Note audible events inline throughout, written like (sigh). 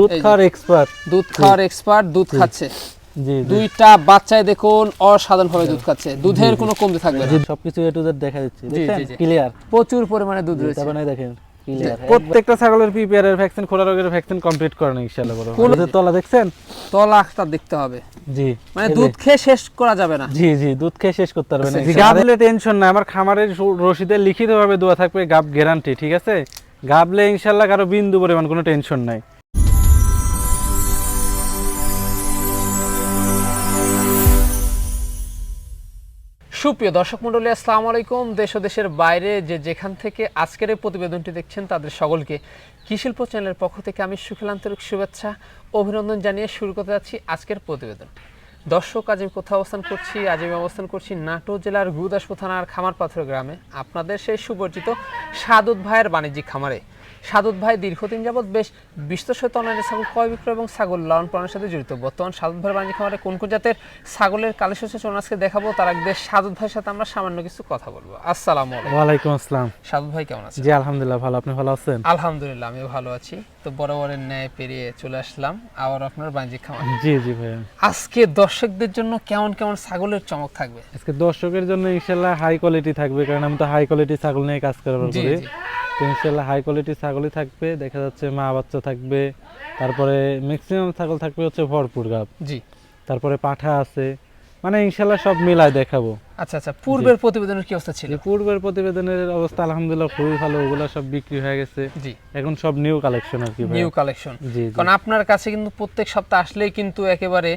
দুধ খাওয়ার এক্সপার্ট দুধ খাওয়ার এক্সপার্ট দুধ খাচ্ছে। দুইটা বাচ্চায় দেখুন অসাধারণ ভাবে দুধ খাচ্ছে। দুধের কোনো কমতি থাকবে না। সবকিছু এ টু জেড দেখা জি। ক্লিয়ার প্রচুর পরিমাণে দুধ রয়েছে। তারপরে দেখেন প্রত্যেকটা ছাগলের পিপিআর এর ভ্যাকসিন খোলা রোগের ভ্যাকসিন কমপ্লিট করেন ইনশাআল্লাহ বড় কোন- তলা দেখছেন? তলাটা দেখতে হবে। জি। মানে দুধ খেয়ে শেষ করা যাবে না। জি জি দুধ খেয়ে শেষ করতে পারবেন আচ্ছা, না। জি, গাব হলে টেনশন নাই। আমার খামারের রসিদে লিখিত ভাবে দেওয়া থাকবে গাব গ্যারান্টি ঠিক আছে? গাবলে ইনশাআল্লাহ কারও বিন্দু পরিমাণ কোনো টেনশন নাই। সুপ্রিয় দর্শক মন্ডলী আসসালামু আলাইকুম। দেশ ও দেশের বাইরে যে যেখান থেকে আজকের এই প্রতিবেদনটি দেখছেন, তাদের সকলকে কৃষিল্প চ্যানেলের পক্ষ থেকে আমি সুখেল আন্তরিক শুভেচ্ছা, অভিনন্দন জানিয়ে শুরু করতে যাচ্ছি আজকের প্রতিবেদন। দর্শক, আজ আমি কোথাও অবস্থান করছি? আজ আমি অবস্থান করছি নাটোর জেলার গুরুদাসপুর থানার খামারপাথর গ্রামে। আপনাদের সেই সুপরিচিত সাদুত ভাইয়ের বাণিজ্যিক খামারে। সাদুত ভাই দীর্ঘদিন যাবৎ বেশ বিস্তর সহিত অনলাইনে ছাগল ক্রয় বিক্রয় এবং ছাগল লালন পালনের সাথে জড়িত। বর্তমান সাদুত ভাইয়ের বাণিজ্যিক খামারে কোন কোন জাতের ছাগলের কালেকশন চলুন আজকে দেখাবো তার আগে সাদুত ভাইয়ের সাথে আমরা সামান্য কিছু কথা বলব। আসসালামু আলাইকুম। ওয়ালাইকুম আসসালাম। সাদুত ভাই কেমন আছেন? জি আলহামদুলিল্লাহ ভালো। আপনি ভালো আছেন? আলহামদুলিল্লাহ আমিও ভালো আছি। তো বরাবরের ন্যায় পেরিয়ে চলে আসলাম আবার আপনার বাণিজ্যিক খামার। জি জি ভাইয়া। আজকে দর্শকদের জন্য কেমন কেমন ছাগলের চমক থাকবে? আজকে দর্শকের জন্য ইনশাআল্লাহ হাই কোয়ালিটি থাকবে কারণ আমি তো হাই কোয়ালিটি ছাগল নিয়ে কাজ করার করি জি। তো ইনশাআল্লাহ হাই কোয়ালিটি ছাগলই থাকবে দেখা যাচ্ছে মা বাচ্চা থাকবে তারপরে ম্যাক্সিমাম ছাগল থাকবে হচ্ছে ভরপুর গাব। জি। তারপরে পাঠা আছে মানে ইনশাআল্লাহ সব মিলায় দেখাবো। আচ্ছা আচ্ছা পূর্বের প্রতিবেদনের কি অবস্থা ছিল? পূর্বের প্রতিবেদনের অবস্থা আলহামদুলিল্লাহ খুবই ভালো ওগুলো সব বিক্রি হয়ে গেছে। জি। এখন সব নিউ কালেকশন আর কি নিউ কালেকশন জি জি। কারণ আপনার কাছে কিন্তু প্রত্যেক সপ্তাহ আসলেই কিন্তু একেবারে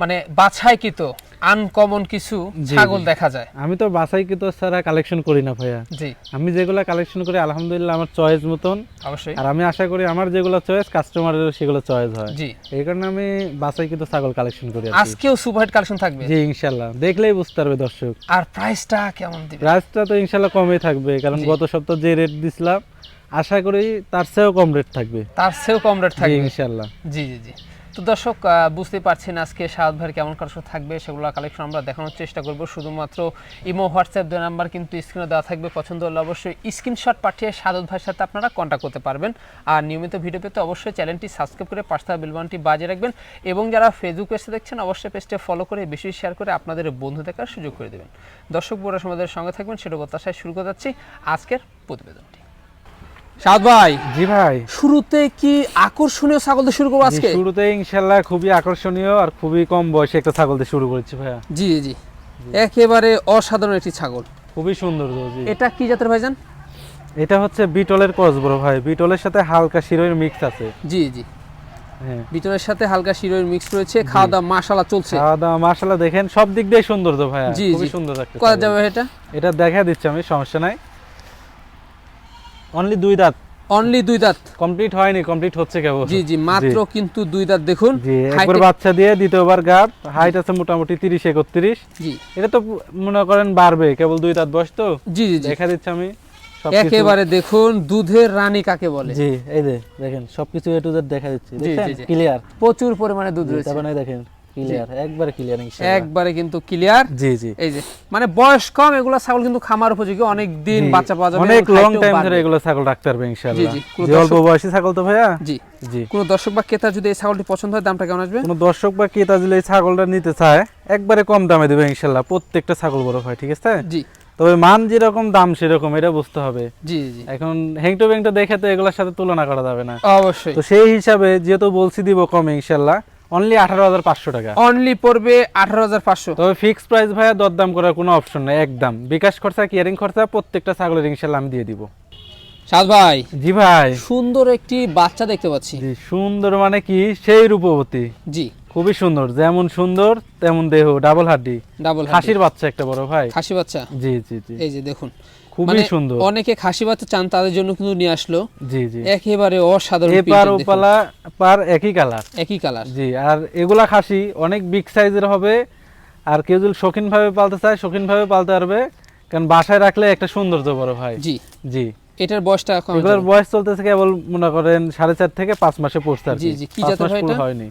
মানে বাছাইকৃত আনকমন কিছু ছাগল দেখা যায়। আমি তো বাসাই বাসাইকৃত ছাড়া কালেকশন করি না ভাইয়া। জি। আমি যেগুলো কালেকশন করি আলহামদুলিল্লাহ আমার চয়েস মতন। অবশ্যই। আর আমি আশা করি আমার যেগুলো চয়েস কাস্টমারেরও সেগুলো চয়েস হয়। জি। এই কারণে আমি বাসাই বাসাইকৃত ছাগল কালেকশন করি। আজকেও সুপারহিট কালেকশন থাকবে? জি ইনশাল্লাহ দেখলেই বুঝতে পারবে দর্শক। আর প্রাইসটা কেমন দিবে? প্রাইসটা তো ইনশাল্লাহ কমই থাকবে কারণ গত সপ্তাহ যে রেট দিছিলাম আশা করি তার চেয়েও কম রেট থাকবে। তার চেয়েও কম রেট থাকবে। ইনশাল্লাহ জি জি জি। তো দর্শক আহ, বুঝতেই পারছেন আজকে সাদ ভাইয়ের কেমন কালেকশন থাকবে সেগুলো কালেকশন আমরা দেখানোর চেষ্টা করব। শুধুমাত্র ইমো হোয়াটসঅ্যাপ দুই নাম্বার কিন্তু স্ক্রিনে দেওয়া থাকবে। পছন্দ হলে অবশ্যই স্ক্রিনশট পাঠিয়ে সাদত ভাইয়ের সাথে আপনারা কন্ট্যাক্ট করতে পারবেন। আর নিয়মিত ভিডিও পেতে অবশ্যই চ্যানেলটি সাবস্ক্রাইব করে পাঁচটা বিলবানটি বাজিয়ে রাখবেন এবং যারা ফেসবুক পেজে দেখছেন অবশ্যই পেজটা ফলো করে বেশি শেয়ার করে আপনাদের বন্ধু দেখার সুযোগ করে দেবেন। দর্শক বড় সমাজের সঙ্গে থাকবেন সেটা প্রত্যাশায় শুরু করতে যাচ্ছি আজকের প্রতিবেদনটি। সাদ ভাই জি ভাই। শুরুতে কি আকর্ষণীয় ছাগল দিয়ে শুরু করব আজকে? শুরুতে ইনশাল্লাহ খুবই আকর্ষণীয় আর খুবই কম বয়সে একটা ছাগল দিয়ে শুরু করেছি ভাইয়া। জি জি। একেবারে অসাধারণ একটি ছাগল। খুবই সুন্দর জি। এটা কি জাতের ভাইজান এটা হচ্ছে বিটলের বড় ভাই। বিটলের সাথে হালকা শিরোয়ের মিক্স আছে। জি জি। হ্যাঁ। ভিতরের সাথে হালকা শিরোর মিক্স রয়েছে খাওয়া দাওয়া মাশালা চলছে। খাওয়া দাওয়া মাশাল্লাহ দেখেন সব দিক দিয়ে সুন্দর তো ভাইয়া। জি, খুবই। সুন্দর কত যাবে এটা? এটা দেখা দিচ্ছি আমি সমস্যা নাই। অনলি দুই দাঁত। অনলি দুই দাঁত। কমপ্লিট হয়নি কমপ্লিট হচ্ছে কেবল। জি জি মাত্র কিন্তু দুই দাঁত দেখুন। একবার বাচ্চা দিয়ে দ্বিতীয়বার গাব হাইট আছে মোটামুটি তিরিশ একত্রিশ। জি। এটা তো মনে করেন বাড়বে কেবল দুই দাঁত বয়স তো? জি জি দেখা দিচ্ছি আমি একেবারে দেখুন দুধের রানী কাকে বলে? জি এই যে দেখেন সবকিছু এ টু জেড দেখা দিচ্ছে। ক্লিয়ার প্রচুর পরিমাণে দুধ রয়েছে। দেখেন। ক্লিয়ার একবারে ক্লিয়ার একবারে কিন্তু ক্লিয়ার জি জি। এই যে মানে বয়স কম এগুলো ছাগল কিন্তু খামার উপযোগী অনেক দিন বাচ্চা পাওয়া যাবে অনেক লং টাইম ধরে এগুলো ছাগল রাখতে পারবে ইনশাআল্লাহ। জি, কোনো অল্প বয়সী ছাগল তো ভাইয়া? জি। জি। কোনো দর্শক বা ক্রেতা যদি এই ছাগলটি পছন্দ হয় দামটা কেমন আসবে? কোনো দর্শক বা ক্রেতা যদি এই ছাগলটা নিতে চায় একবারে কম দামে দেবে ইনশাল্লাহ প্রত্যেকটা ছাগল বড় হয় ঠিক আছে? জি। তবে মান যেরকম দাম সেরকম এটা বুঝতে হবে। জি জি এখন হেংটো বেংটো দেখে তো এগুলোর সাথে তুলনা করা যাবে না। অবশ্যই। তো সেই হিসাবে যেহেতু বলছি দিব কম ইনশাল্লাহ অনলি আঠারো হাজার পাঁচশো টাকা। অনলি পড়বে আঠারো হাজার পাঁচশো। তবে ফিক্স প্রাইস ভাইয়া দরদাম করার কোনো অপশন নেই একদম। বিকাশ খরচা কিয়ারিং খরচা প্রত্যেকটা ছাগলের ইনশাল্লাহ আমি দিয়ে দিব। সাদ ভাই জি ভাই। সুন্দর একটি বাচ্চা দেখতে পাচ্ছি। জি সুন্দর মানে কি? সেই রূপবতী। জি। খুবই সুন্দর। যেমন সুন্দর তেমন দেহ। ডাবল হাড্ডি। ডাবল হাসির বাচ্চা একটা বড় ভাই। হাসি বাচ্চা? জি জি জি। এই যে দেখুন। খুবই মানে সুন্দর। অনেকে খাসি বাচ্চা চান তাদের জন্য কিন্তু নিয়ে আসলো। জি জি। একেবারে অসাধারণ এপার ওপালা পার একই কালার একই কালার জি আর এগুলা খাসি অনেক বিগ সাইজের হবে। আর কেউ যদি শৌখিন ভাবে পালতে চায় শৌখিন ভাবে পালতে পারবে। কারণ বাসায় রাখলে একটা সৌন্দর্য বড় ভাই জি। জি। এটার বয়সটা এখন এগুলোর বয়স চলতেছে কেবল মনে করেন সাড়ে চার থেকে পাঁচ মাসে আর জি, জি, কি জাতের? হয়নি।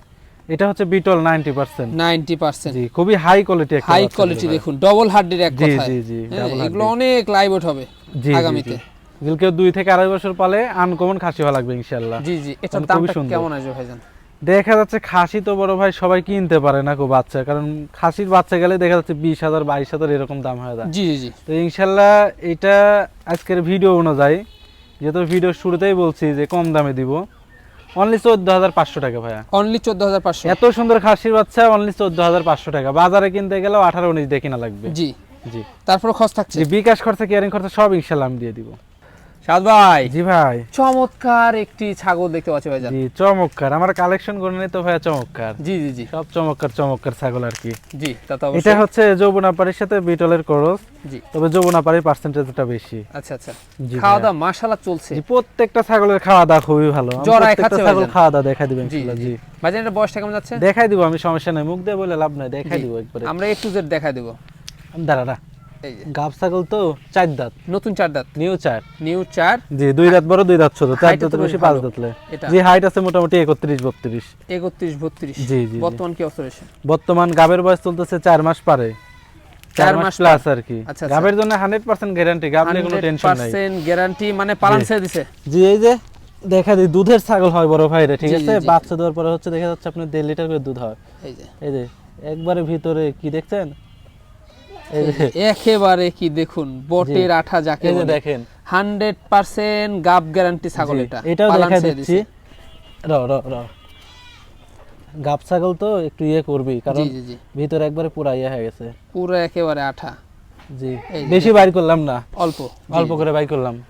এটা হচ্ছে Beetal ninety percent ninety percent জি খুবই হাই কোয়ালিটি একটা হাই কোয়ালিটি দেখুন ডবল হার্ডের এক জি জি জি হ্যাঁ, এগুলো অনেক লাইভ হবে জি, জি, আগামীতে। জি। এগুলো কেউ দুই থেকে আড়াই বছর পালে আনকমন খাসি হওয়া লাগবে ইনশাল্লাহ জি জি এটার মানে সুন্দর। কেমন আসবে ভাইজান? দেখা যাচ্ছে খাসি তো বড় ভাই সবাই কিনতে পারে না কো বাচ্চা কারণ খাসির বাচ্চা গেলে দেখা যাচ্ছে বিশ হাজার বাইশ হাজার এরকম দাম হয়ে যায়। জি জি জি। তো ইনশাল্লাহ এটা আজকের ভিডিও অনুযায়ী যেহেতু ভিডিও শুরুতেই বলছি যে কম দামে দিব অনলি চোদ্দ হাজার পাঁচশো টাকা ভাইয়া। অনলি চোদ্দ হাজার পাঁচশো। এত সুন্দর খাসির বাচ্চা অনলি চোদ্দ হাজার পাঁচশো টাকা। বাজারে কিনতে গেলেও আঠারো উনিশ দিয়ে কিনা লাগবে। জি। জি। তারপর খরচ থাকছে। বিকাশ খরচা কেয়ারিং খরচা সব ইনশাল্লাহ আমি দিয়ে দিব। সাদ ভাই। জি ভাই। চমৎকার একটি ছাগল দেখতে পাচ্ছি ভাইজান। জি চমৎকার। আমার কালেকশন করে তো ভাইয়া চমৎকার। জি জি জি। সব চমৎকার চমৎকার ছাগল আর কি। জি তা তো এটা হচ্ছে যৌবনাপাড়ির সাথে বিটলের করস জি। তবে যৌবনাপাড়ির পার্সেন্টেজটা বেশি। আচ্ছা আচ্ছা। খাওয়া দাওয়া মাশাআল্লাহ চলছে। জি প্রত্যেকটা ছাগলের খাওয়া দাওয়া খুবই ভালো। জরায় খাচ্ছে ছাগল খাওয়া দাওয়া দেখাই দিবেন জি ইনশাল্লাহ, জি এটা বয়সটা কেমন যাচ্ছে? দেখাই দিব আমি সমস্যা নাই। মুখ দিয়ে বলে লাভ নাই দেখাই। দিব একবারে। আমরা একটু জেড দেখা দেবো। দাঁড়া। গাব ছাগল তো চার দাঁত। নতুন চার দাঁত। নিউ চার। নিউ চার। জি দুই দাঁত বড় দুই দাঁত ছোট। চার Height ও তো দাঁতের বেশ পাঁচ। দাঁতলে জি হাইট আছে মোটামুটি একত্রিশ বত্রিশ। একত্রিশ বত্রিশ। জি, জি। বর্তমান কি অবস্থা? রয়েছে বর্তমান গাবের বয়স চলতেছে চার মাস পারে। চার মাস প্লাস আর কি। গাবের জন্য হান্ড্রেড পার্সেন্ট গ্যারান্টি গাব নিয়ে কোনো টেনশন নাই। গ্যারান্টি মানে পালন ছেড়ে দিছে? জি এই যে দেখা দুধের ছাগল হয় বড় ভাই রে ঠিক আছে। বাচ্চা দেওয়ার পরে হচ্ছে দেখা যাচ্ছে আপনার দেড় লিটার করে দুধ হয়। এই যে। এই যে একবারে ভিতরে কি দেখছেন? একেবারে কি দেখুন বটের আঠা যাকে দেখেন। হান্ড্রেড পার্সেন্ট গাব গ্যারান্টি ছাগল এটা। এটাও দেখা দিচ্ছি। র র র গাব ছাগল তো একটু ইয়ে করবি কারণ ভিতরে একবারে পুরা ইয়ে হয়ে গেছে। পুরো একেবারে আঠা। জি। বেশি বাইর করলাম না। অল্প। অল্প করে বাইর করলাম।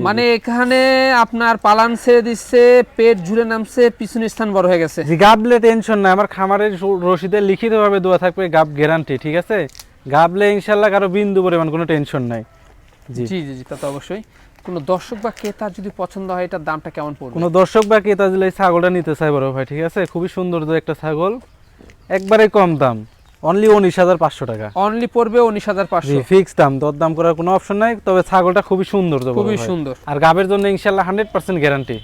মানে এখানে আপনার পালান ছেড়ে দিচ্ছে পেট ঝুলে নামছে পিছনের স্থান বড় হয়ে গেছে। গাবলে টেনশন না আমার খামারের সু- রসিদে লিখিত ভাবে দেওয়া থাকবে গাব গ্যারান্টি ঠিক আছে? গাবলে ইনশাল্লাহ কারও বিন্দু পরিমাণ কোনো টেনশন নাই। জি। জি জি তা তো অবশ্যই। কোনো দর্শক বা ক্রেতা যদি পছন্দ হয় এটার দামটা কেমন পড়বে? কোনো দর্শক বা ক্রেতা এই ছাগলটা নিতে চায় বড় ভাই ঠিক আছে? খুবই সুন্দর একটা ছাগল একবারে কম দাম। অনলি উনিশ হাজার পাঁচশো টাকা। অনলি পড়বে উনিশ হাজার পাঁচশো। ফিক্স দাম দর দাম করার কোনো অপশন নাই তবে ছাগলটা খুবই সুন্দর খুবই সুন্দর। আর গাবের জন্য ইনশাল্লাহ হান্ড্রেড পার্সেন্ট গ্যারান্টি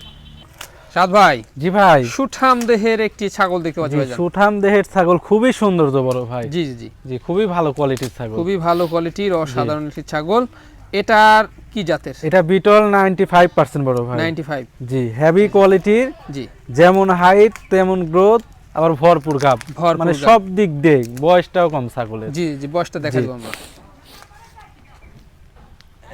সাদ ভাই জি ভাই। সুঠাম দেহের একটি ছাগল দেখতে পাচ্ছি ভাইজান। সুঠাম দেহের ছাগল খুবই সুন্দর তো বড় ভাই। জি জি জি। খুবই ভালো কোয়ালিটির ছাগল। খুবই ভালো কোয়ালিটির অসাধারণ একটি ছাগল। এটার কি জাতের? এটা বিটল নাইনটি ফাইভ পার্সেন্ট বড় ভাই। নাইনটি ফাইভ জি হেভি কোয়ালিটির জি। যেমন হাইট তেমন গ্রোথ আবার ভরপুর গাব। মানে সব দিক দিয়ে বয়সটাও কম ছাগলের। জি জি বয়সটা দেখা জি। আমরা।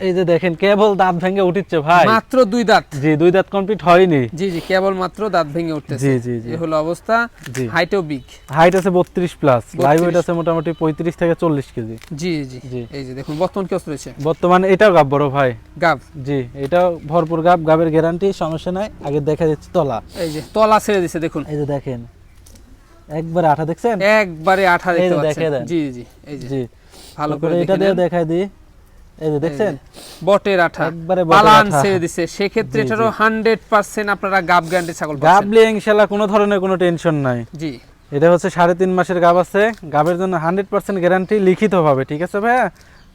এই যে দেখেন কেবল দাঁত ভেঙে উঠিচ্ছে ভাই। মাত্র দুই দাঁত। জি দুই দাঁত কমপ্লিট হয়নি। জি জি কেবল মাত্র দাঁত ভেঙে উঠতেছে। জি জি জি। এই হলো অবস্থা। জি। হাইটও বিগ হাইট আছে বত্রিশ প্লাস লাইভ ওয়েট আছে মোটামুটি পঁয়ত্রিশ থেকে চল্লিশ কেজি। জি জি। জি। এই যে দেখুন বর্তমান কি অবস্থা রয়েছে? বর্তমানে এটাও গাব বড় ভাই। গাব? জি এটাও ভরপুর গাব গাবের গ্যারান্টি সমস্যা নাই। আগে দেখা যাচ্ছে তলা। এই যে তলা ছেড়ে দিছে দেখুন। এই যে দেখেন একবারে আঠা দেখছেন? একবারে আঠা দেখতে পাচ্ছেন। জি জি এই যে। জি। ভালো করে এটা দিয়ে। দেখাই দিই। এই যে দেখছেন? বটের আঠা। একবারে পালান ছেড়ে দিছে। সেক্ষেত্রে এটারও হান্ড্রেড পার্সেন্ট আপনারা গাব গ্যারান্টি ছাগল পাচ্ছেন। গাবলে ইনশাল্লাহ কোনো ধরনের কোনো টেনশন নাই। জি। এটা হচ্ছে সাড়ে তিন মাসের গাব আছে। গাবের জন্য হান্ড্রেড পার্সেন্ট গ্যারান্টি লিখিত ভাবে ঠিক আছে ভাইয়া?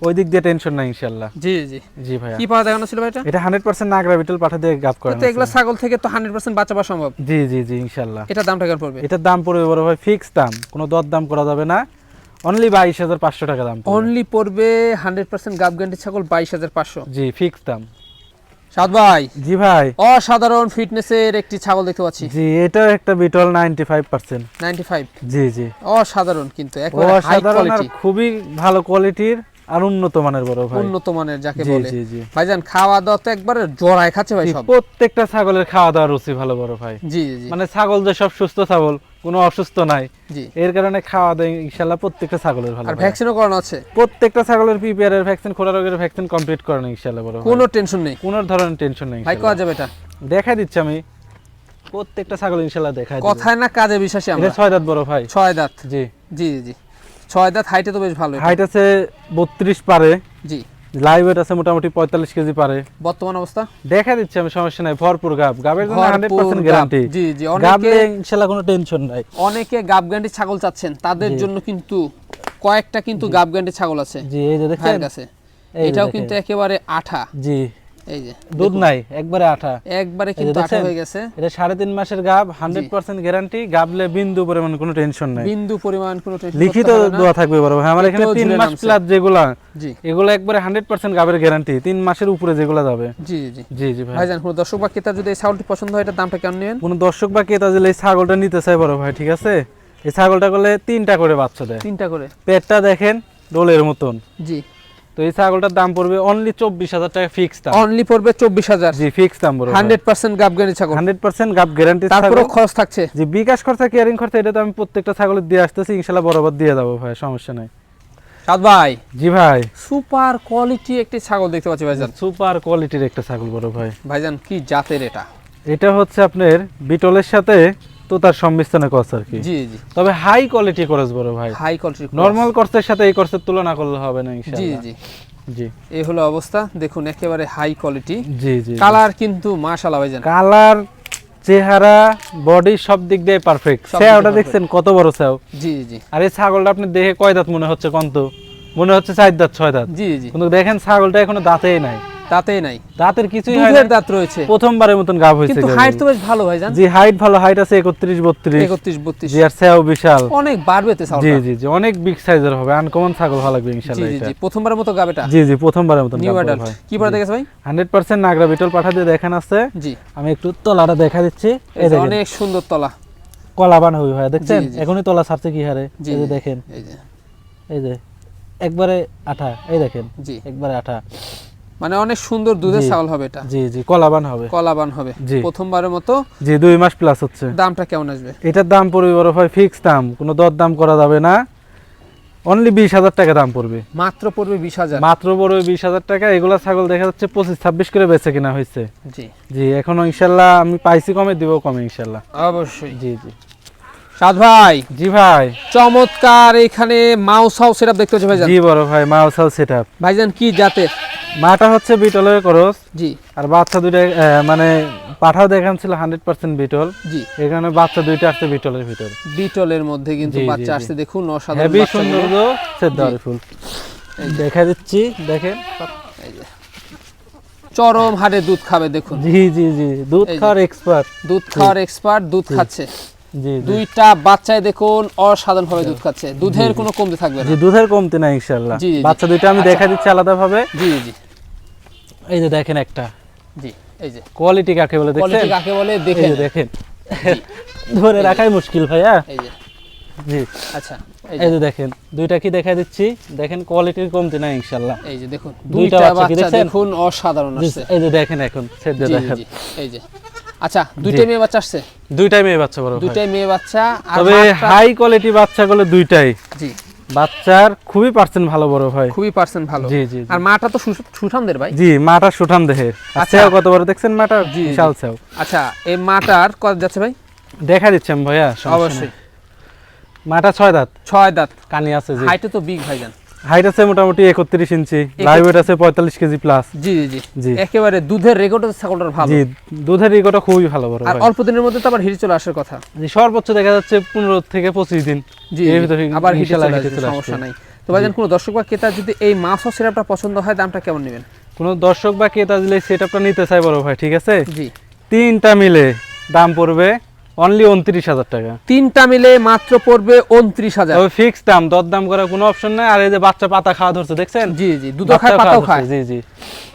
ওই দিক দিয়ে টেনশন নাই ইনশাল্লাহ। জি জি। জি ভাইয়া। কি পাওয়া দেখানো ছিল ভাই এটা? এটা হান্ড্রেড পার্সেন্ট নাগরা বিটল পাঠা দিয়ে গাব করেন তো এগুলো ছাগল থেকে তো হান্ড্রেড পার্সেন্ট বাঁচা পাওয়া সম্ভব? জি জি জি ইনশাল্লাহ। এটা দামটা কেমন পড়বে? এটার দাম পড়বে বড় ভাই ফিক্স দাম। কোনো দর দাম করা যাবে না। অনলি বাইশ হাজার পাঁচশো টাকা দাম অনলি পড়বে হান্ড্রেড পার্সেন্ট গাব গ্যারান্টি ছাগল বাইশ হাজার পাঁচশো। জি ফিক্স দাম। সাদ ভাই। জি ভাই। অসাধারণ ফিটনেসের একটি ছাগল দেখতে পাচ্ছি। জি এটা একটা Beetal ninety five percent ninety five জি জি। অসাধারণ কিন্তু একেবারে হাই কোয়ালিটি খুবই ভালো কোয়ালিটির আর উন্নত মানের বড় ভাই। উন্নত মানের যাকে বলে। জি জি। ভাইজান খাওয়া দাওয়া তো একবারে জড়ায় খাচ্ছে ভাই সব। প্রত্যেকটা ছাগলের খাওয়া দাওয়া রুচি ভালো বড় ভাই। জি জি। মানে ছাগল যে সব সুস্থ ছাগল কোনো অসুস্থ নাই। এর কারণে খাওয়া দাওয়া ইনশাল্লাহ প্রত্যেকটা ছাগলের ভালো আর ভ্যাকসিনও করানো আছে? প্রত্যেকটা ছাগলের পিপিআর এর ভ্যাকসিন খোলা রোগের ভ্যাকসিন কমপ্লিট করেন ইনশাল্লাহ বড় কোনো টেনশন নেই? কোনো ধরনের টেনশন নেই ভাই। করা যাবে এটা? দেখাই দিচ্ছি আমি। প্রত্যেকটা ছাগল ইনশাল্লাহ দেখাই দিবো। কথায় না কাজে বিশ্বাসী আমরা? ছয় দাঁত বড় ভাই। ছয় দাঁত। জি। জি জি ছয় দাঁত হাইটে তো বেশ ভালো। হাইট আছে বত্রিশ পারে। জি। লাইভ ওয়েট আছে মোটামুটি পঁয়তাল্লিশ কেজি পারে। বর্তমান অবস্থা? দেখা দিচ্ছে আমি সমস্যা নাই ভরপুর গাব। গাবের জন্য। গ্যারান্টি জি জি অনেকে ইনশাল্লাহ কোনো টেনশন নাই। অনেকে গাব গ্যান্ডি ছাগল চাচ্ছেন তাদের জন্য কিন্তু কয়েকটা কিন্তু গাব গ্যান্ডি ছাগল আছে। জি এই যে দেখেন। কাছে। এটাও কিন্তু একেবারে আঠা। জি। এই যে দুধ নাই একবারে আঠা। একবারে কিন্তু আঠা হয়ে গেছে। এটা সাড়ে তিন মাসের গাব হান্ড্রেড পার্সেন্ট গ্যারান্টি গাবলে বিন্দু পরিমাণ কোনো টেনশন নাই। বিন্দু পরিমাণ কোনো tension লিখিত। দেওয়া থাকবে বড় ভাই আমার এখানে তিন মাস প্লাস যেগুলা জি। এগুলো একবারে হান্ড্রেড পার্সেন্ট গাবের গ্যারান্টি তিন মাসের উপরে যেগুলো যাবে। জি জি জি। জি ভাই। ভাইজান কোনো দর্শক বা ক্রেতা যদি এই ছাগলটি পছন্দ হয় এটার দামটা কেমন নেবেন? কোনো দর্শক বা ক্রেতা যদি এই ছাগলটা নিতে চায় বড় ভাই ঠিক আছে? এই ছাগলটা করলে তিনটা করে বাচ্চা দেয়। তিনটা করে। পেটটা দেখেন ডোলের মতন। জি। তো এই ছাগলটার দাম পড়বে অনলি চব্বিশ হাজার টাকা ফিক্স দাম। অনলি পড়বে চব্বিশ হাজার। জি ফিক্স দাম বড় হান্ড্রেড পার্সেন্ট গাবগানি ছাগল। হান্ড্রেড পার্সেন্ট গাব গ্যারান্টি তারপরেও খরচ থাকছে। যে বিকাশ খরচা কেয়ারিং খরচা এটা তো আমি প্রত্যেকটা ছাগলের দিয়ে আসতেছি ইনশাল্লাহ বরাবর দিয়ে যাব ভাই সমস্যা নাই। সাদ ভাই জি ভাই। সুপার কোয়ালিটি একটি ছাগল দেখতে পাচ্ছি ভাইজান। সুপার কোয়ালিটির একটা ছাগল বড় ভাই। ভাইজান কি জাতের এটা? এটা হচ্ছে আপনার বিটলের সাথে তোতার সংমিশ্রণে কস আর কি। জি জি। তবে হাই কোয়ালিটি করস বড় ভাই। হাই কোয়ালিটি নর্মাল কোর্সের সাথে এই কোর্সের তুলনা করলে হবে না ইনশাআল্লাহ। জি। জি। এই হলো অবস্থা। দেখুন একেবারে হাই কোয়ালিটি জি জি কালার কিন্তু মাশাআল্লাহ ভাইজান। কালার চেহারা বডি সব দিক দিয়ে পারফেক্ট স্যাওটা দেখছেন কত বড় স্যাও জি জি। আর এই ছাগলটা আপনি দেখে কয় দাঁত মনে হচ্ছে কন্ত? মনে হচ্ছে চার দাঁত ছয় দাঁত। জি জি। কিন্তু দেখেন ছাগলটা এখনও দাঁতেই নাই। তাতেই নাই। দাঁতের কিছুই হয় দুধের দাঁত রয়েছে। প্রথমবারের মতন গাব হয়েছে কিন্তু হাইট তো বেশ ভালো জি হাইট ভালো হাইট আছে একত্রিশ বত্রিশ। একত্রিশ বত্রিশ। জি আর বিশাল। অনেক বাড়বে তো জি জি জি অনেক বিগ সাইজের হবে। আনকমন ছাগল ভালো লাগবে ইনশাআল্লাহ জি এটা জি প্রথমবারের মতো গাবেটা? জি জি প্রথমবারের মতন নিউ অ্যাডাল্ট কি দেখেছে ভাই? হান্ড্রেড পার্সেন্ট নাগরা বিটল পাঠা দিয়ে দেখান আছে। জি। আমি একটু তলাটা দেখা দিচ্ছি। এই দেখেন। অনেক সুন্দর তলা। কলা বান হই ভাই দেখছেন। এখনই তলা ছাড়ছে কি হারে? এই যে দেখেন। এই যে। এই যে। একবারে আঠা। এই দেখেন। জি। একবারে আঠা। মানে অনেক সুন্দর দুধের। ছাগল হবে এটা। জি জি কলা বান হবে। কলাবান হবে। জি। প্রথমবারের মতো জি দুই মাস প্লাস হচ্ছে। দামটা কেমন আসবে? এটার দাম পড়বে বড় ভাই ফিক্স দাম কোনো দর দাম করা যাবে না। অনলি বিশ হাজার টাকা দাম পড়বে। মাত্র পড়বে বিশ হাজার। মাত্র পড়বে বিশ হাজার টাকা এগুলা ছাগল দেখা যাচ্ছে পঁচিশ ছাব্বিশ করে বেচে কিনা হয়েছে। জি। জি এখন ইনশাল্লাহ আমি পাইছি কমে দিব কমে ইনশাল্লাহ। অবশ্যই। জি জি। সাদ ভাই জি ভাই। চমৎকার এখানে মাউস হাউস সেটআপ দেখতে পাচ্ছি ভাইজান। জি বড় ভাই মাউস হাউস সেট আপ ভাইজান কি জাতের? মাটা হচ্ছে বিটলের করস। জি। আর বাচ্চা দুইটা মানে পাঠাও দেখান ছিল হান্ড্রেড পার্সেন্ট বিটল। জি। এখানে বাচ্চা দুইটা আসছে বিটলের ভিতর। বিটলের মধ্যে কিন্তু বাচ্চা আসছে দেখুন অসাধারণ হেভি। সৌন্দর্য সেদ্দারি ফুল। দেখা দিচ্ছি দেখেন। চরম হারে দুধ খাবে দেখুন। জি জি জি। দুধ খাওয়ার এক্সপার্ট দুধ খাওয়ার এক্সপার্ট দুধ খাচ্ছে। দুইটা বাচ্চায় দেখুন অসাধারণ ভাবে দুধ খাচ্ছে। দুধের কোনো কমতি থাকবে না। জি দুধের কমতি জি, জি। বাচ্চা দুইটা আমি আচ্ছা। দেখা দিচ্ছি আলাদা ভাবে জি জি। এই যে দেখেন একটা। জি এই যে। কোয়ালিটি কাকে বলে দেখছেন? কোয়ালিটি কাকে বলে এই দেখে দেখেন। (laughs) ধরে রাখাই মুশকিল ভাইয়া। এই যে। জি। আচ্ছা এই যে। দেখেন দুইটা কি দেখা দিচ্ছি? দেখেন কোয়ালিটির কমতি নাই ইনশাল্লাহ এই যে দেখুন দুইটা বাচ্চা? দেখুন অসাধারণ জি, আসছে। এই যে দেখেন এখন জি, দেখেন। জি, এই যে। আচ্ছা দুইটাই মেয়ে বাচ্চা আসছে? দুইটাই মেয়ে বাচ্চা বড় দুইটাই মেয়ে বাচ্চা তবে হাই কোয়ালিটি বাচ্চাগুলো দুইটাই। জি। বাচ্চার খুবই পার্সেন্ট ভালো বড় ভাই খুবই পার্সেন্ট ভালো। জি জি। আর মাটা তো সুঠামদের ভাই। জি মাটা সুঠাম দেহের। আচ্ছা। কত বড় দেখছেন মাটা? জি। বিশাল আচ্ছা এই মাটার কত যাচ্ছে ভাই? দেখা দিচ্ছেন ভাইয়া অবশ্যই। মাটা ছয় দাঁত। ছয় দাঁত। কানি আছে জি। হাইটে তো বিগ ভাইজান হাইট আছে মোটামুটি একত্রিশ ইঞ্চি লাইভ ওয়েট আছে পঁয়তাল্লিশ কেজি প্লাস জি জি জি। একেবারে দুধের ছাগলটার ভালো। জি দুধের ইগোটা খুবই ভালো বড় আর অল্প দিনের মধ্যে তো আবার চলে আসার কথা। জি সর্বোচ্চ দেখা যাচ্ছে পনেরো থেকে পঁচিশ দিন। জি এর ভিতরে আবার চলে আসবে সমস্যা নাই। তো ভাইজান কোনো দর্শক বা ক্রেতা যদি এই মাছ ও সিরাপটা পছন্দ হয় দামটা কেমন নেবেন? কোনো দর্শক বা ক্রেতা দিলে সেট আপটা নিতে চাই বড় ভাই ঠিক আছে? জি। তিনটা মিলে দাম পড়বে অনলি উনত্রিশ হাজার টাকা। তিনটা মিলে মাত্র পড়বে উনত্রিশ হাজার। ফিক্স দাম দর দাম করার কোনো অপশন নাই। আর এই যে বাচ্চা পাতা খাওয়া ধরছে দেখছেন? জি জি দুধও খায় পাতাও খায়। জি জি।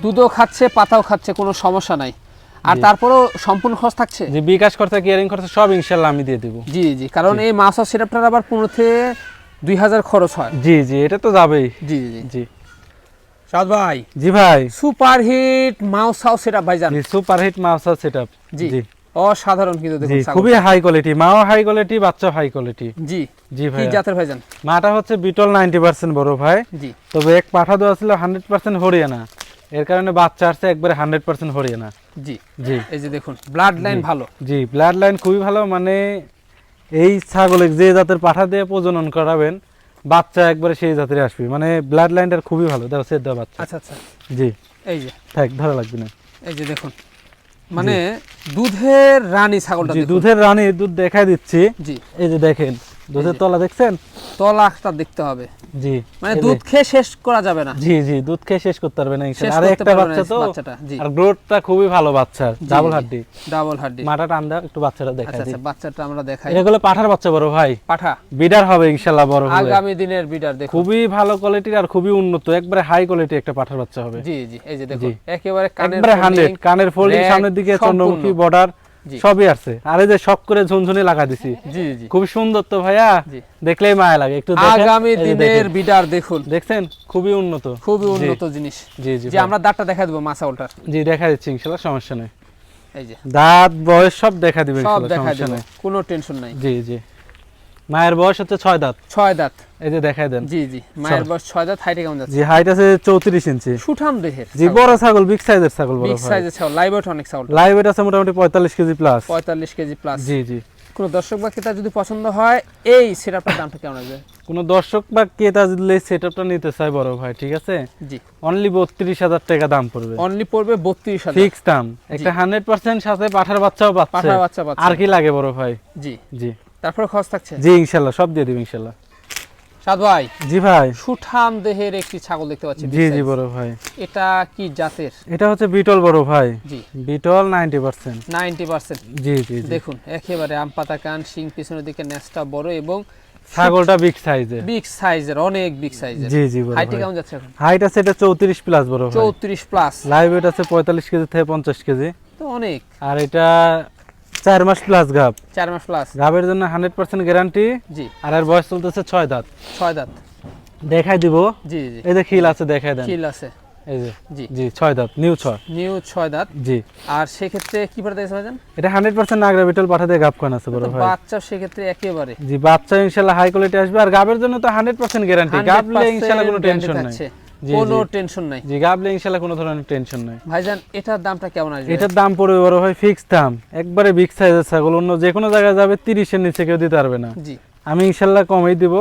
দুধও খাচ্ছে পাতাও খাচ্ছে কোনো সমস্যা নাই। আর তারপরেও সম্পূর্ণ খরচ থাকছে? যে বিকাশ খরচা কেয়ারিং খরচা সব ইনশাল্লাহ আমি দিয়ে দিব। জি জি কারণ এই মাছ ও সিরাপটার আবার পনেরো থেকে দুই হাজার খরচ হয়। জি জি এটা তো যাবেই। জি জি জি। সাদ ভাই। জি ভাই। সুপার হিট মাউস হাউস সিরাপ ভাইজান। জি সুপার হিট মাউসার সেটআপ জি। জি। অসাধারণ কিন্তু দেখুন। খুবই হাই কোয়ালিটি মাও হাই কোয়ালিটি বাচ্চা হাই কোয়ালিটি জি জি কি ভাই জাতের ভাইজান? মাটা হচ্ছে বিটল নাইনটি পার্সেন্ট বড় ভাই। জি। তবে এক পাঠা দেওয়া ছিল হান্ড্রেড পার্সেন্ট হরিয়ানা। এর কারণে বাচ্চা আসছে একবারে হান্ড্রেড পার্সেন্ট হরিয়ানা। জি। জি। এই যে দেখুন ব্লাড লাইন ভালো। জি ব্লাড লাইন খুবই ভালো মানে এই ছাগলে যে জাতের পাঠা দিয়ে প্রজনন করাবেন বাচ্চা একবারে সেই জাতের আসবে। মানে ব্লাড লাইনটা খুবই ভালো দেখো সেদ্ধ বাচ্চা। আচ্ছা আচ্ছা। জি। এই যে। থাক ধরা লাগবে না। এই যে দেখুন মানে দুধের রানী ছাগলটা দুধের রানী দুধ দেখাই দিচ্ছি। জি। এই যে দেখেন দুধের তলা দেখছেন? দেখতে হবে। জি মানে দুধ খেয়ে শেষ করা যাবে না। জি জি দুধ খেয়ে শেষ করতে পারবে না আর একটা বাচ্চা তো আর গ্রোথটা খুবই ভালো বাচ্চার ডাবল হাড্ডি। ডাবল হাড্ডি। একটু বাচ্চাটা দেখা আচ্ছা আচ্ছা বাচ্চাটা আমরা দেখাই। পাঠার বাচ্চা বড় ভাই। পাঠা। বিডার হবে ইনশাআল্লাহ বড় হলে আগামী দিনের বিডার দেখুন। খুবই ভালো কোয়ালিটির আর খুবই উন্নত। একবারে হাই কোয়ালিটি একটা পাঠার বাচ্চা হবে। জি জি এই যে দেখুন জি। একেবারে কানের একবারে হান্ড্রেড folding, কানের ফোল্ডিং সামনের দিকে চন্দ্রমুখী বর্ডার। সবই আছে। আর এই যে শখ করে ঝুনঝুনি লাগা দিছি। জি জি। খুব সুন্দর তো ভাইয়া। দেখলেই মায়া লাগে। একটু দেখেন, আগামী দিনের দেখেন। বিডার দেখুন। দেখছেন? খুবই উন্নত। খুবই উন্নত জিনিস। জি জি। আমরা দাঁতটা দেখা দেবো মাছা উল্টার জি দেখা দিচ্ছি ইনশাল্লাহ সমস্যা নাই। এই যে। দাঁত বয়স সব দেখা দিবে সব দেখা নেই। কোনো টেনশন নাই। জি জি। মায়ের বয়স হচ্ছে ছয় দাঁত। ছয় দাঁত। এই যে দেখাই দেন। জি জি। মায়ের বয়স ছয় দাঁত হাইটে কেমন যাচ্ছে? জি হাইট আছে চৌত্রিশ ইঞ্চি। সুঠাম দেহের জি বড় ছাগল বিগ সাইজের ছাগল বড় বিগ সাইজের ছাগল লাইভ ওয়েট অনেক ছাগল। লাইভ ওয়েট আছে মোটামুটি পঁয়তাল্লিশ কেজি প্লাস পঁয়তাল্লিশ কেজি প্লাস জি জি। কোনো দর্শক বা ক্রেতা যদি পছন্দ হয় এই সেটআপটার দামটা কেমন আসবে? কোনো দর্শক বা ক্রেতা যদি সেট আপটা নিতে চায় বড় ভাই ঠিক আছে? জি। অনলি বত্রিশ হাজার টাকা দাম পড়বে। অনলি পড়বে বত্রিশ হাজার। ফিক্স দাম। একটা হান্ড্রেড পার্সেন্ট সাথে পাঠার বাচ্চাও পাচ্ছে। পাঠার বাচ্চা আর কি লাগে বড় ভাই? জি। জি। তারপরে খরচ থাকছে? জি ইনশাল্লাহ সব দিয়ে দিবে ইনশাল্লাহ। সাদ ভাই জি ভাই। সুঠাম দেহের একটি ছাগল দেখতে পাচ্ছি জি জি বড় ভাই। এটা কি জাতের? এটা হচ্ছে বিটল বড় ভাই। জি। Beetal ninety percent. Ninety percent. জি জি দেখুন একেবারে আম পাতা কান শিং পিছনের দিকে নেসটা বড় এবং ছাগলটা বিগ সাইজের বিগ সাইজের অনেক বিগ সাইজের জি জি বড় হাইটে কেমন যাচ্ছে এখন? হাইট আছে এটা চৌত্রিশ প্লাস বড় ভাই। চৌত্রিশ প্লাস লাইভ ওয়েট আছে পঁয়তাল্লিশ কেজি থেকে পঞ্চাশ কেজি। তো অনেক। আর এটা চার মাস প্লাস গাব। চার মাস প্লাস গাবের জন্য হান্ড্রেড পার্সেন্ট গ্যারান্টি জি। আর এর বয়স চলতেছে ছয় দাঁত। ছয় দাঁত। দেখাই দিব। জি জি। এই যে খিল আছে দেখাই দেন। কিল আছে। এই যে। জি। জি ছয় দাঁত নিউ ছয়। নিউ ছয় দাঁত। জি। আর সেক্ষেত্রে কি পাঠাতে ভাইজান? এটা হান্ড্রেড পার্সেন্ট নাগরা বিটল পাঠাতে গাব খান আছে বড় ভাই। বাচ্চা সেক্ষেত্রে একেবারে। জি বাচ্চা ইনশাল্লাহ হাই কোয়ালিটি আসবে। আর গাবের জন্য তো হান্ড্রেড পার্সেন্ট গ্যারান্টি 100% গাবলে ইনশাল্লাহ কোনো টেনশন নাই। কোনো টেনশন নাই। জি গাবলে ইনশাল্লাহ কোনো ধরনের টেনশন নাই। ভাইজান এটার দামটা কেমন আসবে? এটার দাম পড়বে বড় ভাই ফিক্স দাম। একবারে বিগ সাইজের ছাগল অন্য যে কোনো জায়গায় যাবে তিরিশের নিচে কেউ দিতে পারবে না। জি। আমি কমেই দিব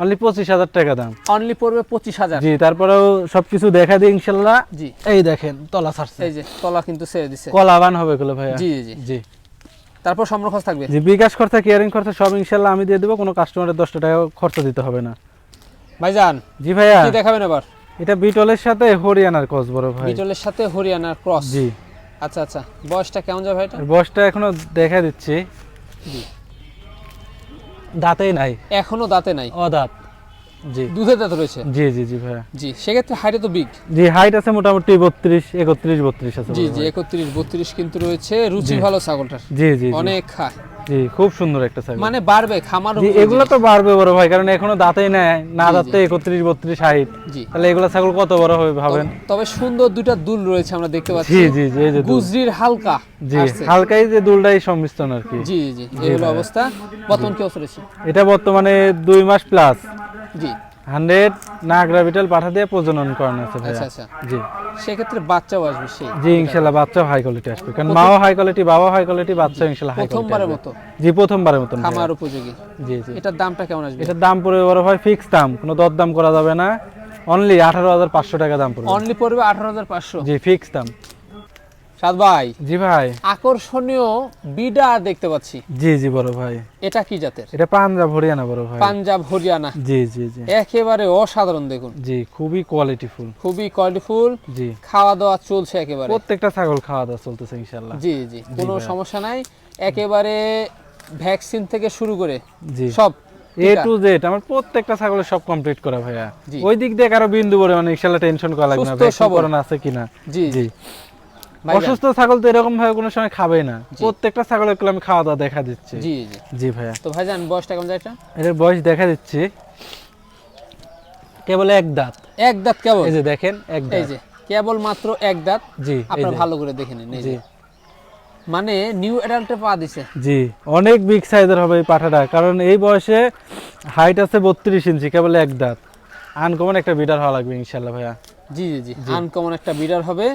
অনলি পঁচিশ হাজার টাকা দাম। অনলি পড়বে পঁচিশ হাজার। জি তারপরেও সবকিছু দেখা দিই ইনশাল্লাহ জি। এই দেখেন তলা ছাড়ছে। এই যে তলা কিন্তু ছেড়ে দিছে। কলাবান হবে গুলো ভাইয়া। জি জি জি। তারপর সম্পর্ক থাকবে? জি বিকাশ খরচা কেয়ারিং খরচা সব ইনশাল্লাহ আমি দিয়ে দেবো কোনো কাস্টমারের দশটা টাকা খরচা দিতে হবে না। ভাইজান জি ভাইয়া। কি দেখাবেন এবার? এটা বিটলের সাথে হরিয়ানার কস বড় ভাই। বিটলের সাথে হরিয়ানার ক্রস জি। আচ্ছা আচ্ছা। বয়সটা কেমন যাবে এটা বয়সটা এখনও দেখা দিচ্ছি। জি। দাঁতেই নাই। এখনও দাঁতে নাই? অদাঁত। জি। দুধে দাঁত রয়েছে? জি জি জি ভাইয়া। জি সেক্ষেত্রে হাইটে তো বিগ জি হাইট আছে মোটামুটি বত্রিশ একত্রিশ বত্রিশ আছে জি জি ভাই। একত্রিশ বত্রিশ কিন্তু রয়েছে রুচি ভালো ছাগলটার। জি জি। অনেক খায় জি খুব সুন্দর একটা ছাগল। মানে বাড়বে খামার জি এগুলো তো বাড়বে বড় ভাই কারণ এখনও দাঁতেই নাই না। দাঁতে একত্রিশ বত্রিশ হাইট। তাহলে এগুলো ছাগল কত বড় হবে ভাবেন? তবে সুন্দর দুইটা দুল রয়েছে আমরা দেখতে পাচ্ছি। জি জি জি এই যে। গুজরির হালকা জি হালকাই যে দুলটাই সংমিশ্রণ আর কি। জি জি এগুলো অবস্থা। বর্তমান কি অবস্থা এটা বর্তমানে দুই মাস প্লাস জি। হান্ড্রেড নাগরা বিটেল পাঠা দিয়ে প্রজনন করানো আছে ভাইয়া। আচ্ছা আচ্ছা। জি। সেক্ষেত্রে বাচ্চাও আসবে সেই জি ইনশাল্লাহ বাচ্চাও হাই কোয়ালিটি আসবে। কারণ মাও হাই কোয়ালিটি বাবাও হাই কোয়ালিটি বাচ্চাও ইনশাল্লাহ হাই প্রথমবারের মতো। জি প্রথমবারের ভাইয়া। খামার উপযোগী। জি জি। এটার দামটা কেমন আসবে? এটার দাম পড়বে বড় ভাই ফিক্স দাম। কোনো দর দাম করা যাবে না। অনলি আঠারো হাজার পাঁচশো টাকা দাম পড়বে। অনলি পড়বে আঠারো হাজার পাঁচশো। জি ফিক্স দাম। সাদ ভাই জি ভাই। আকর্ষণীয় বিডা দেখতে পাচ্ছি। জি জি বড় ভাই। এটা কি জাতের? এটা পাঞ্জাব হরিয়ানা বড় ভাই। পাঞ্জাব হরিয়ানা। জি জি জি। একেবারে অসাধারণ দেখুন। জি খুবই কোয়ালিটিফুল খুবই কোয়ালিটিফুল জি। খাওয়া দাওয়া চলছে একেবারে। প্রত্যেকটা ছাগল খাওয়া দাওয়া চলতেছে ইনশাল্লাহ জি জি কোনো সমস্যা নাই। একেবারে ভ্যাকসিন থেকে শুরু করে জি। সব এ টু জেড আমার প্রত্যেকটা ছাগলের সব কমপ্লিট করা ভাইয়া। ওই দিক দিয়ে কারও বিন্দু বলে মানে ইনশাল্লাহ টেনশন করা লাগবে না সুস্থ ভ্যাকসিন করানো আছে কিনা। জি। জি। অসুস্থ ছাগল তো এরকম ভাবে কোনো সময় খাবে না। প্রত্যেকটা ছাগলেরগুলো আমি খাওয়া দাওয়া দেখা দিচ্ছি। জি জি। জি ভাইয়া। তো ভাইজান বয়সটা কেমন যায় এটা এটার বয়স দেখা দিচ্ছি। কেবল এক দাঁত। এক দাঁত কেবল? এই যে দেখেন এক দাঁত। এই যে কেবল মাত্র এক দাঁত। জি আপনারা ভালো করে দেখে নিন এই যে। মানে নিউ অ্যাডাল্টে পা দিছে। জি অনেক বিগ সাইজের হবে এই পাঠাটা কারণ এই বয়সে হাইট আছে বত্রিশ ইঞ্চি কেবল এক দাঁত। আনকমন একটা বিডার হওয়া লাগবে ইনশাল্লাহ ভাইয়া। জি জি জি। আনকমন একটা বিডার হবে।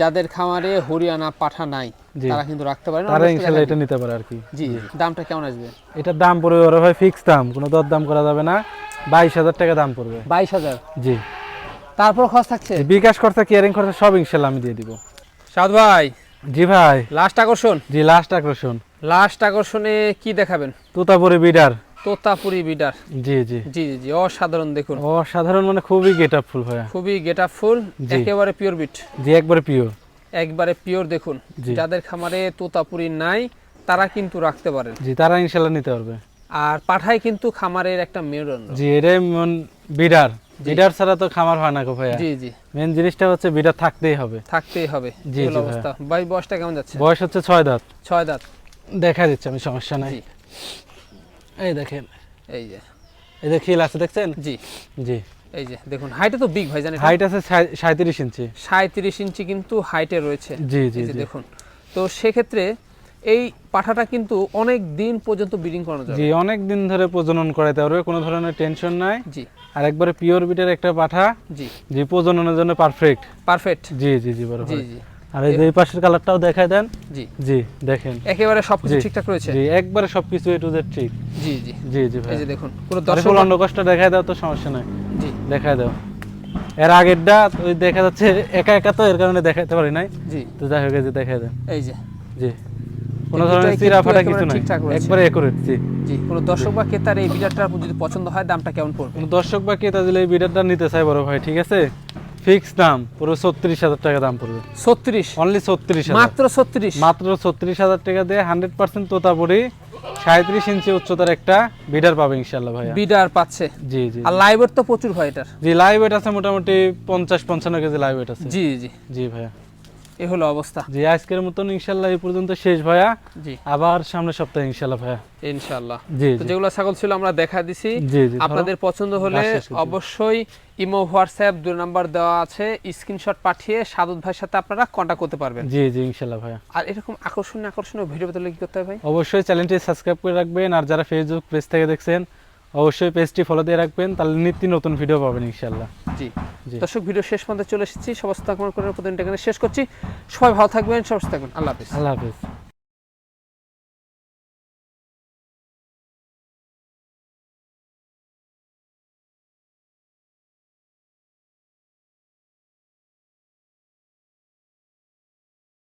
যাদের খামারে হরিয়ানা পাঠা নাই তারা কিন্তু রাখতে পারেন তারা রাখবেন। এটা নিতে পারে আর কি। জি দামটা কেমন আসবে? এটার দাম পড়বে ওরা ভাই ফিক্স দাম কোনো দর দাম করা যাবে না বাইশ হাজার টাকা দাম পড়বে। বাইশ হাজার? জি। তারপর খরচ থাকছে? বিকাশ খরচা কেয়ারিং খরচা সব ইনশাল্লাহ আমি দিয়ে দিব। সাদ ভাই। জি ভাই। লাস্ট আকর্ষণ? জি লাস্ট আকর্ষণ। লাস্ট আকর্ষণে কি দেখাবেন? তোতাপুরি বিডার। তোতাপুরি বিডার। জি জি। জি জি অসাধারণ দেখুন। অসাধারণ মানে খুবই গেট আপ ফুল ভাইয়া। খুবই গেট আপ ফুল একেবারে পিওর বিট জি একবারে পিওর একবারে পিওর দেখুন। যাদের খামারে তোতাপুরি নাই তারা কিন্তু রাখতে পারেন। জি তারা ইনশাল্লাহ নিতে পারবে। আর পাঠায় কিন্তু খামারের একটা মেরুদণ্ড জি এটাই মন বিডার। বিডার ছাড়া তো খামার হয় না গো ভাইয়া। জি জি। মেন জিনিসটা হচ্ছে বিডার থাকতেই হবে। থাকতেই হবে। জি, অবস্থা। ভাই বয়সটা কেমন যাচ্ছে? বয়স হচ্ছে ছয় দাঁত। ছয় দাঁত। দেখা দিচ্ছে আমি সমস্যা নাই। এই দেখেন। এই যে। এই যে খিল আছে দেখছেন? জি। জি। এই যে দেখুন হাইটে তো বিগ ভাই জানেন হাইট আছে সাঁত্রিশ ইঞ্চি। সাঁত্রিশ ইঞ্চি কিন্তু হাইটে রয়েছে। জি জি দেখুন। তো সেক্ষেত্রে এই পাঠাটা কিন্তু অনেক দিন পর্যন্ত ব্রিডিং করানো যাবে। জি অনেক দিন ধরে প্রজনন করাইতে পারবে কোনো ধরনের টেনশন নাই। জি। আর একবারে পিওর বিটের একটা পাঠা। জি। জি প্রজননের জন্য পারফেক্ট পারফেক্ট জি জি জি বড় জি জি। আর এই যে এই পাশের কালারটাও দেখায় দেন। জি। জি দেখেন। একেবারে সবকিছু ঠিকঠাক রয়েছে? জি একবারে সবকিছু এ টু জেড ঠিক। জি জি। জি জি ভাই। এই যে দেখুন আরে দর্শক অন্ডকোষটা দেখায় দাও তো সমস্যা নাই। জি। দেখায় দাও। এর আগেরটা ওই দেখা যাচ্ছে একা একা তো এর কারণে দেখাইতে পারি নাই। জি। তো যাই হোক এই যে দেখায় দেন। এই যে। জি। কোনো ধরনের চিরা ফাটা কিছু নাই। একবারে একুরেট জি। জি কোনো দর্শক বা ক্রেতার এই বিড়ালটা যদি পছন্দ হয় দামটা কেমন পড়বে? কোনো দর্শক বা ক্রেতা দিলে এই বিডারটা নিতে চাই বড় ভাই ঠিক আছে? ফিক্স দাম পুরো ছত্রিশ হাজার টাকা দাম পড়বে। ছত্রিশ? অনলি ছত্রিশ মাত্র ছত্রিশ? মাত্র ছত্রিশ হাজার টাকা দিয়ে হান্ড্রেড পার্সেন্ট তোতাপুরি সাঁত্রিশ ইঞ্চি উচ্চতার একটা বিডার পাবে ইনশাল্লাহ ভাই বিডার পাচ্ছে? জি জি আর লাইভ তো প্রচুর ভাই এটার। জি লাইভ আছে মোটামুটি পঞ্চাশ পঞ্চান্ন কেজি লাইভ আছে। জি জি। জি ভাইয়া। এ হলো অবস্থা। জি আজকের মতন ইনশাল্লাহ এই পর্যন্ত শেষ ভাইয়া। জি। আবার সামনের সপ্তাহে ইনশাল্লাহ ভাইয়া। ইনশাআল্লাহ জি তো যেগুলো ছাগল ছিল আমরা দেখা দিছি। আপনাদের পছন্দ হলে। অবশ্যই ইমো হোয়াটসঅ্যাপ দুই নাম্বার দেওয়া আছে। স্ক্রিনশট পাঠিয়ে সাদত ভাইয়ের সাথে আপনারা কন্ট্যাক্ট করতে পারবেন। জি জি ইনশাল্লাহ ভাইয়া। আর এরকম আকর্ষণীয় আকর্ষণীয় ভিডিও পেতে কি করতে হবে ভাই? অবশ্যই চ্যানেলটি সাবস্ক্রাইব করে রাখবেন। আর যারা ফেসবুক পেজ থেকে দেখছেন অবশ্যই পেজটি ফলো দিয়ে রাখবেন তাহলে নিত্য নতুন ভিডিও পাবেন ইনশাল্লাহ জি। জি। দর্শক ভিডিও শেষ পর্যন্ত চলে এসেছি। সমস্ত আক্রমণ করে প্রতিদিনটা এখানে শেষ করছি। সবাই ভালো থাকবেন সুস্থ থাকবেন। আল্লাহ হাফিজ। আল্লাহ হাফিজ।